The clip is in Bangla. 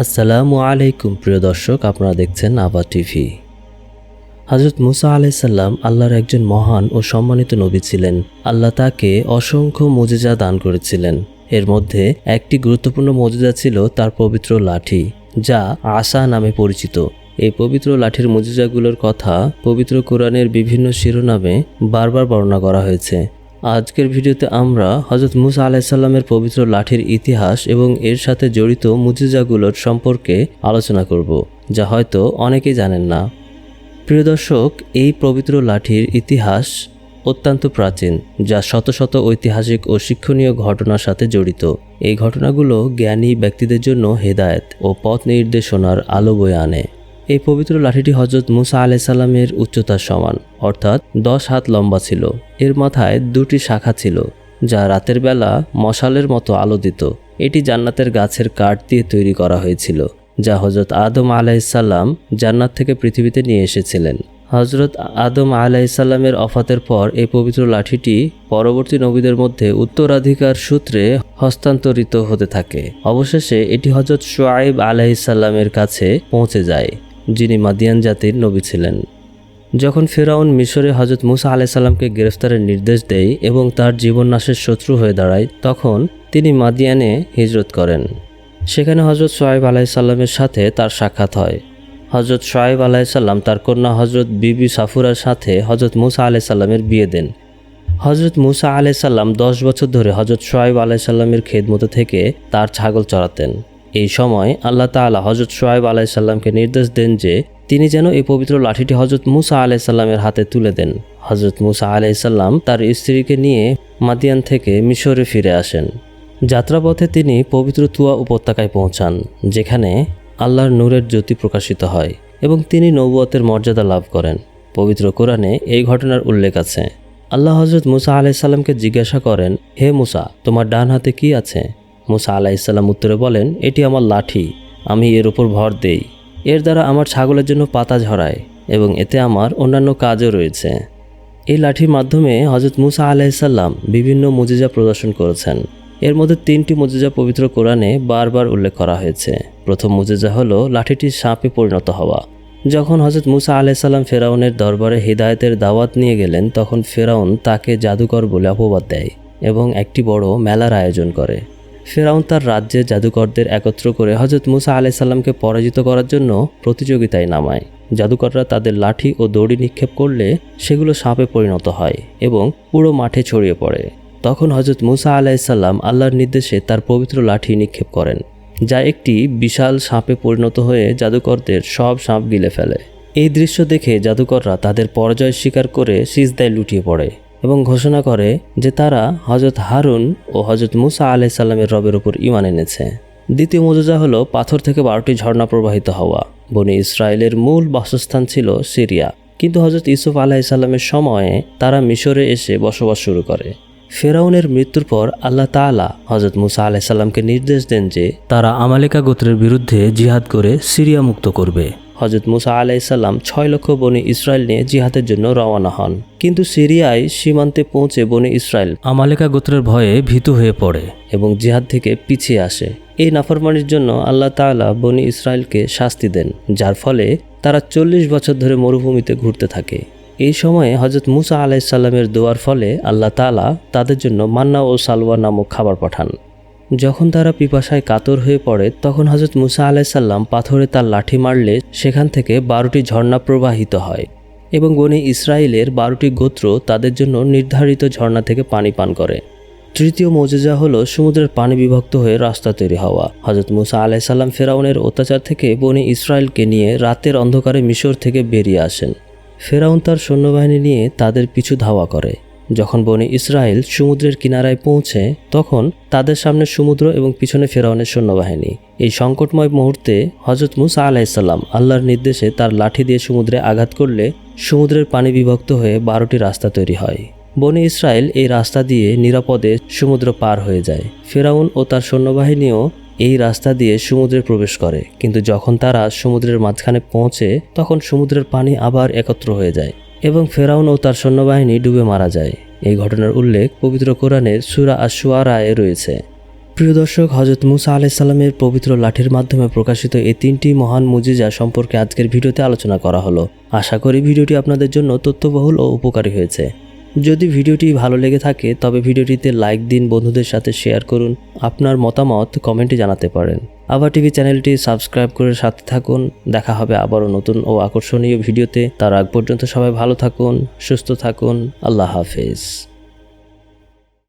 আসসালামু আলাইকুম, প্রিয় দর্শক, আপনারা দেখছেন আবা টিভি। হজরত মুসা আলাইসাল্লাম আল্লাহর একজন মহান ও সম্মানিত নবী ছিলেন। আল্লাহ তাকে অসংখ্য মজেজা দান করেছিলেন। এর মধ্যে একটি গুরুত্বপূর্ণ মজেজা ছিল তার পবিত্র লাঠি, যা আশা নামে পরিচিত। এই পবিত্র লাঠির মজেজাগুলোর কথা পবিত্র কোরআনের বিভিন্ন শিরোনামে বারবার বর্ণনা করা হয়েছে। আজকের ভিডিওতে আমরা হজরত মুসা আলাইসাল্লামের পবিত্র লাঠির ইতিহাস এবং এর সাথে জড়িত মুজিজাগুলোর সম্পর্কে আলোচনা করব, যা হয়তো অনেকেই জানেন না। প্রিয় দর্শক, এই পবিত্র লাঠির ইতিহাস অত্যন্ত প্রাচীন, যা শত শত ঐতিহাসিক ও শিক্ষণীয় ঘটনার সাথে জড়িত। এই ঘটনাগুলো জ্ঞানী ব্যক্তিদের জন্য হেদায়েত ও পথ নির্দেশনার আলো বয়ে আনে। এই পবিত্র লাঠিটি হজরত মুসা আলাইসাল্লামের উচ্চতার সমান। অর্থাৎ দশ হাত লম্বা ছিল। এর মাথায় দুটি শাখা ছিল, যা রাতের বেলা মশালের মতো আলো দিত এটি জান্নাতের গাছের কাঠ দিয়ে তৈরি করা হয়েছিল, যা হজরত আদম আলাইসাল্লাম জান্নাত থেকে পৃথিবীতে নিয়ে এসেছিলেন। হজরত আদম আলাইসাল্লামের অফাতের পর এই পবিত্র লাঠিটি পরবর্তী নবীদের মধ্যে উত্তরাধিকার সূত্রে হস্তান্তরিত হতে থাকে। অবশেষে এটি হজরত সোয়াইব আলাইসাল্লামের কাছে পৌঁছে যায়, যিনি মাদিয়ান জাতির নবী ছিলেন। যখন ফেরাউন মিশরে হজরত মুসা আলাইসাল্লামকে গ্রেফতারের নির্দেশ দেয় এবং তার জীবন নাশের শত্রু হয়ে দাঁড়ায়, তখন তিনি মাদিয়ানে হিজরত করেন। সেখানে হজরত সোয়াইব আলাইসাল্লামের সাথে তার সাক্ষাৎ হয়। হজরত সোয়াইব আলাইসাল্লাম তার কন্যা হজরত বিবি সাফুরার সাথে হজরত মুসা আলাইসাল্লামের বিয়ে দেন। হজরত মুসা আলাইসাল্লাম দশ বছর ধরে হজরত সোয়াইব আলাইসাল্লামের খেদমতো থেকে তার ছাগল চড়াতেন। এই সময় আল্লাহ তাআলা হজরত সোয়াইব আলাইসাল্লামকে নির্দেশ দেন যে তিনি যেন এই পবিত্র লাঠিটি হজরত মুসা আলাইসাল্লামের হাতে তুলে দেন। হজরত মুসা আলাইসাল্লাম তার স্ত্রীকে নিয়ে মাদিয়ান থেকে মিশরে ফিরে আসেন। যাত্রাপথে তিনি পবিত্র তুয়া উপত্যকায় পৌঁছান, যেখানে আল্লাহর নূরের জ্যোতি প্রকাশিত হয় এবং তিনি নবুয়তের মর্যাদা লাভ করেন। পবিত্র কোরআনে এই ঘটনার উল্লেখ আছে। আল্লাহ হজরত মুসা আলাইসাল্লামকে জিজ্ঞাসা করেন, হে মুসা, তোমার ডান হাতে কি আছে? মুসা আলাইসাল্লাম উত্তরে বলেন, এটি আমার লাঠি, আমি এর উপর ভর দেই। এর দ্বারা আমার ছাগলের জন্য পাতা ঝরায় এবং এতে আমার অন্যান্য কাজও রয়েছে। এই লাঠির মাধ্যমে হজরত মুসা আলাইসাল্লাম বিভিন্ন মুজিজা প্রদর্শন করেছেন। এর মধ্যে তিনটি মুজিজা পবিত্র কোরআনে বারবার উল্লেখ করা হয়েছে। প্রথম মুজিজা হলো লাঠিটি সাপে পরিণত হওয়া। যখন হজরত মুসা আলাইসাল্লাম ফেরাউনের দরবারে হিদায়তের দাওয়াত নিয়ে গেলেন, তখন ফেরাউন তাকে জাদুকর বলে অপবাদ দেয় এবং একটি বড় মেলার আয়োজন করে। ফেরাউন তার রাজ্যে জাদুকরদের একত্র করে হজরত মুসা আলাইসাল্লামকে পরাজিত করার জন্য প্রতিযোগিতায় নামায়। জাদুকররা তাদের লাঠি ও দড়ি নিক্ষেপ করলে সেগুলো সাপে পরিণত হয় এবং পুরো মাঠে ছড়িয়ে পড়ে। তখন হজরত মুসা আলাইসাল্লাম আল্লাহর নির্দেশে তার পবিত্র লাঠি নিক্ষেপ করেন, যা একটি বিশাল সাপে পরিণত হয়ে জাদুকরদের সব সাপ গিলে ফেলে। এই দৃশ্য দেখে জাদুকররা তাদের পরাজয় স্বীকার করে সিজদায় লুটিয়ে পড়ে। এবং ঘোষণা করে যে তারা হজরত হারুন ও হজরত মুসা আলাইসাল্লামের রবের উপর ইমান এনেছে। দ্বিতীয় মজুজা হলো পাথর থেকে বারোটি ঝর্ণা প্রবাহিত হওয়া। বনি ইসরায়েলের মূল বাসস্থান ছিল সিরিয়া। কিন্তু হজরত ইসুফ আলাইসাল্লামের সময়ে তারা মিশরে এসে বসবাস শুরু করে। ফেরাউনের মৃত্যুর পর আল্লাহ তাআলা হজরত মুসা আলাইসাল্লামকে নির্দেশ দেন যে তারা আমালিকা গোত্রের বিরুদ্ধে জিহাদ করে সিরিয়া মুক্ত করবে। হজরত মুসা আলাইসাল্লাম ছয় লক্ষ বনি ইসরায়েল নিয়ে জিহাদের জন্য রওনা হন। কিন্তু সিরিয়ায় সীমান্তে পৌঁছে বনি ইসরায়েল আমালেকা গোত্রের ভয়ে ভীতু হয়ে পড়ে এবং জিহাদ থেকে পিছিয়ে আসে। এই নাফরমানির জন্য আল্লাহ তাআলা বনি ইসরায়েলকে শাস্তি দেন, যার ফলে তারা চল্লিশ বছর ধরে মরুভূমিতে ঘুরতে থাকে। এই সময়ে হজরত মুসা আলাইসাল্লামের দোয়ার ফলে আল্লাহ তালা তাদের জন্য মান্না ও সালওয়া নামক খাবার পাঠান। যখন তারা পিপাসায় কাতর হয়ে পড়ে, তখন হজরত মুসা আলাইসাল্লাম পাথরে তার লাঠি মারলে সেখান থেকে বারোটি ঝর্ণা প্রবাহিত হয় এবং বনে ইসরায়েলের বারোটি গোত্র তাদের জন্য নির্ধারিত ঝর্ণা থেকে পানি পান করে। তৃতীয় মজেজা হলো সমুদ্রের পানি বিভক্ত হয়ে রাস্তা তৈরি হওয়া। হজরত মুসা আলাইসাল্লাম ফেরাউনের অত্যাচার থেকে বনে ইসরায়েলকে নিয়ে রাতের অন্ধকারে মিশর থেকে বেরিয়ে আসেন। ফেরাউন তার সৈন্যবাহিনী নিয়ে তাদের পিছু ধাওয়া করে। যখন বনে ইসরায়েল সমুদ্রের কিনারায় পৌঁছে, তখন তাদের সামনে সমুদ্র এবং পিছনে ফেরাউনের সৈন্যবাহিনী। এই সংকটময় মুহূর্তে হজরত মুসা আলাইসাল্লাম আল্লাহর নির্দেশে তার লাঠি দিয়ে সমুদ্রে আঘাত করলে সমুদ্রের পানি বিভক্ত হয়ে বারোটি রাস্তা তৈরি হয়। বনে ইসরায়েল এই রাস্তা দিয়ে নিরাপদে সমুদ্র পার হয়ে যায়। ফেরাউন ও তার সৈন্যবাহিনীও এই রাস্তা দিয়ে সমুদ্রে প্রবেশ করে। কিন্তু যখন তারা সমুদ্রের মাঝখানে পৌঁছে, তখন সমুদ্রের পানি আবার একত্র হয়ে যায়। এবং ফেরাউন ও তার সৈন্যবাহিনী ডুবে মারা যায়। এই ঘটনার উল্লেখ পবিত্র কোরআনের সুরা আশুয়ারায় রয়েছে। প্রিয় দর্শক হজরত মুসা আলাইসাল্লামের পবিত্র লাঠির মাধ্যমে প্রকাশিত এই তিনটি মহান মুজিজা সম্পর্কে আজকের ভিডিওতে আলোচনা করা হলো। আশা করি ভিডিওটি আপনাদের জন্য তথ্যবহুল ও উপকারী হয়েছে। যদি ভিডিওটি ভালো লেগে থাকে, তবে ভিডিওটিতে লাইক দিন, বন্ধুদের সাথে শেয়ার করুন, আপনার মতামত কমেন্টে জানাতে পারেন। আবার টিভি চ্যানেলটি সাবস্ক্রাইব করে সাথে থাকুন। দেখা হবে আবারও নতুন ও আকর্ষণীয় ভিডিওতে। তার আগ পর্যন্ত সবাই ভালো থাকুন, সুস্থ থাকুন। আল্লাহ হাফেজ।